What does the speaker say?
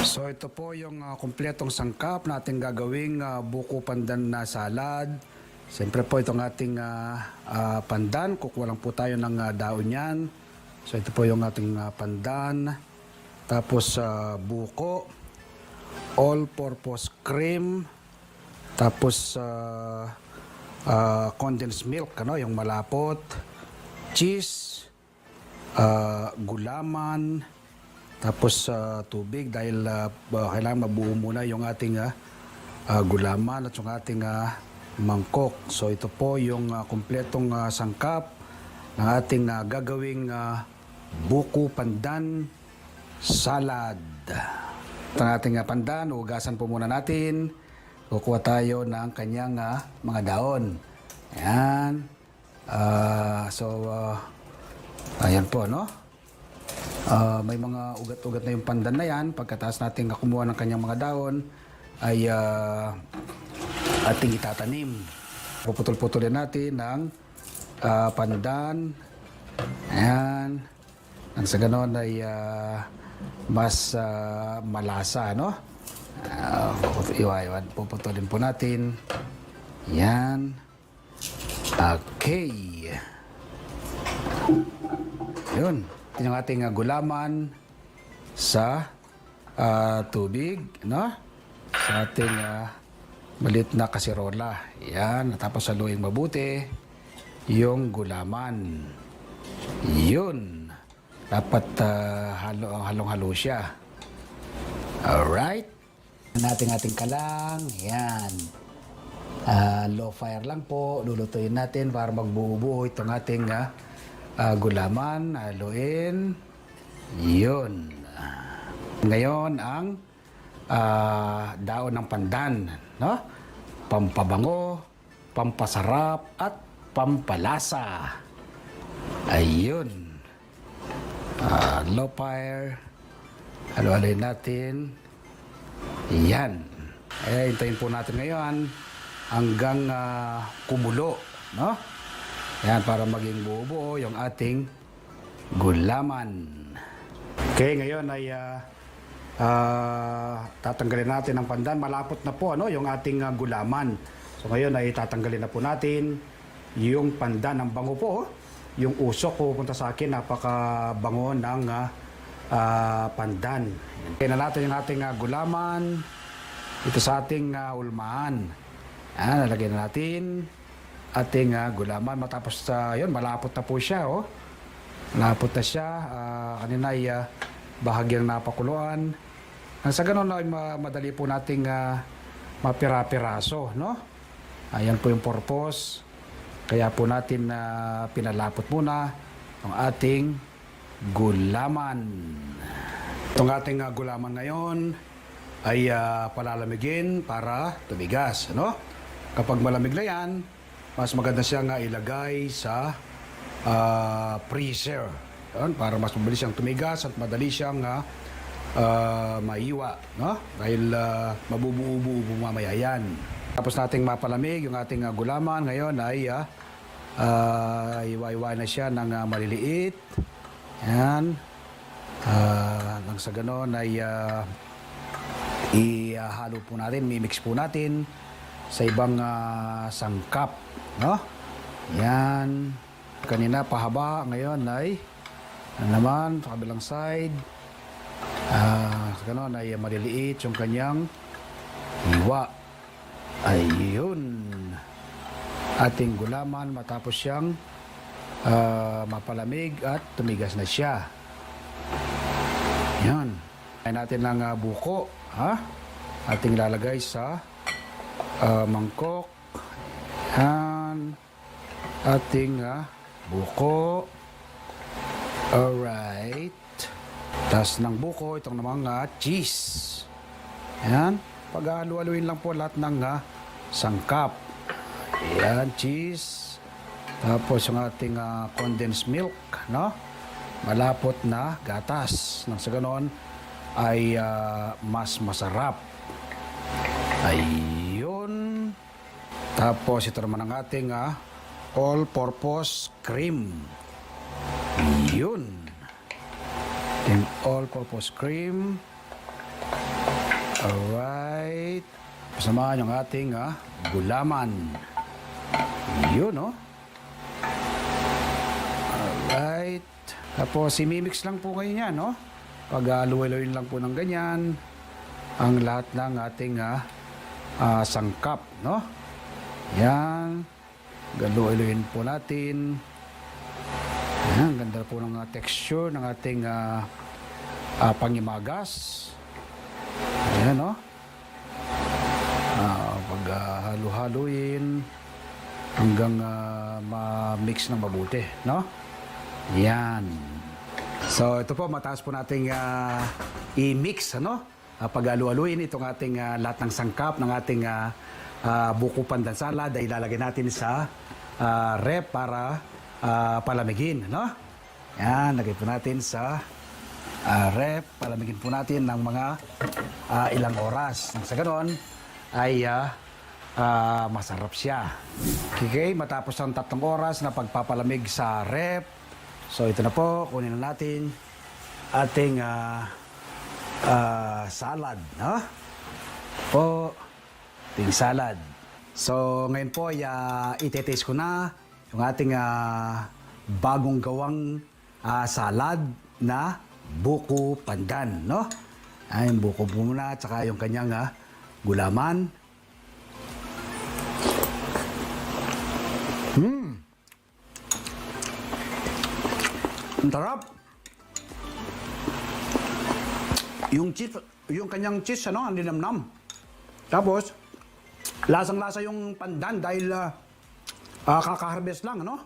So ito po yung ah, kumpletong sangkap natin gagawing ah, buko pandan na salad. Siyempre po itong ating ah, ah, pandan, kukuha lang po tayo ng ah, daon yan. So ito po yung ating ah, pandan. Tapos ah, buko, all-purpose cream, tapos ah, ah, condensed milk, ano, yung malapot, cheese, ah, gulaman, tapos sa tubig dahil ah, ba- kailangan mabuo muna yung ating ah, ah, gulaman at yung ating ah, mangkok. So ito po yung ah, kumpletong ah, sangkap ng ating ah, gagawing ah, buko pandan salad. Ito ang ating ah, pandan, ugasan po muna natin. Kukuha tayo ng kanyang ah, mga daon. Ayan. Ah, so, ah, ayan po, no? Ah, may mga ugat-ugat na yung pandan na yan. Pagkatapos natin kumuha ng kanyang mga daon, ay ah, ating itatanim. Puputol-putulin natin ng ah, pandan. Ayan. Nang sa ganon ay ah, mas ah, malasa, no? Uh, iwan, puputulin po natin. Yan. Okay. Yun. Yung ating uh, gulaman sa ah, tubig, no? Sa ating uh, malit na kasirola. Yan. Tapos haluin mabuti yung gulaman. Yun. Dapat ah, halo, halong-halo siya. Alright. Natin ating kalang. Yan. Ah, low fire lang po. Lulutuin natin para magbuo-buo itong ating ah, ah, gulaman. Haluin. Yun. Ngayon ang ah, daon ng pandan. No? Pampabango, pampasarap, at pampalasa. Ayun. Ah, low fire. Halo-haloyin natin. Yan. Eh, hintayin po natin ngayon hanggang ah, kumulo. No? Yan, para maging buo-buo yung ating gulaman. Okay, ngayon ay ah, ah, tatanggalin natin ang pandan. Malapot na po ano, yung ating ah, gulaman. So ngayon ay tatanggalin na po natin yung pandan. Ang bango po, oh. yung usok pupunta sa akin, napakabango ng ah, ah, pandan. Kaya na natin yung ating ah, gulaman ito sa ating ah, ulmaan. Yan, nalagyan na natin ating ah, gulaman. Matapos sa yun, malapot na po siya. Oh. Malapot na siya. Ah, kanina ay ah, bahagyang napakuluan. Nang sa ganun ay ma- madali po nating ah, mapira-piraso. No? Ayan po yung purpose. Kaya po natin na pinalapot muna ang ating gulaman. Itong ating ah, gulaman ngayon ay ah, palalamigin para tumigas. Ano? Kapag malamig na yan, mas maganda siya nga ilagay sa ah, freezer. Yun, para mas mabilis siyang tumigas at madali siyang ah, ah, maiwa. No? Dahil uh, mabubuo-buo mamaya yan. Tapos nating mapalamig yung ating ah, gulaman ngayon ay uh, iwa-iwa na siya ng ah, maliliit. Yan. Ah, nang sa ganon ay ah, ihalo po natin, mimix po natin sa ibang ah, sangkap. No? Yan. Kanina pahaba, ngayon ay ano naman, sa kabilang side. Ah, sa ganon ay maliliit yung kanyang hiwa. Ayun. Ating gulaman matapos siyang ah, mapalamig at tumigas na siya. Yan. Ay natin ng ah, buko, ha? Ating lalagay sa ah, mangkok. Yan. Ating ah, buko. Alright. Tapos ng buko, itong mga cheese. Yan. Pag-halu-haluin lang po lahat ng ah, sangkap. Yan, cheese. Tapos yung ating ah, condensed milk, no? Malapot na gatas. Nang sa ganon ay ah, mas masarap. Ayun. Tapos ito naman ang ating ah, all-purpose cream. Yun. Ating all-purpose cream. Alright. Samahan yung ating ah, gulaman. Yun, no? Alright. Tapos, simimix lang po kayo niya, no? Pag uh, luwaloyin lang po ng ganyan, ang lahat ng ating ah, ah, sangkap, no? Yan. Galuiluin po natin. Yan, ganda po ng ah, texture ng ating ah, ah, pangimagas. Ayan, no? Ah, pag ah, halu-haluin hanggang ah, ma-mix ng mabuti, no? Yan. So, ito po, mataas po nating ah, i-mix, ano? Uh, pag-alu-aluin itong ating ah, lahat ng sangkap ng ating ah, ah, buko pandan salad ay ilalagay natin sa ah, rep para ah, palamigin, no? Yan, lagay po natin sa ah, rep, palamigin po natin ng mga ah, ilang oras. Sa ganon, ay ah, ah, masarap siya. Okay, matapos ang tatlong oras na pagpapalamig sa rep, so ito na po, kunin na natin ating ah, ah, salad, no? Po, ating salad. So, ngayon po, ay ah, itetaste ko na yung ating ah, bagong gawang ah, salad na buko pandan, no? Ay, buko muna, at saka yung kanyang ah, gulaman. Ang sarap. Yung cheese, yung kanyang cheese, ano, ang linamnam. Tapos, lasang-lasa yung pandan dahil ah, ah, kakaharvest lang, ano?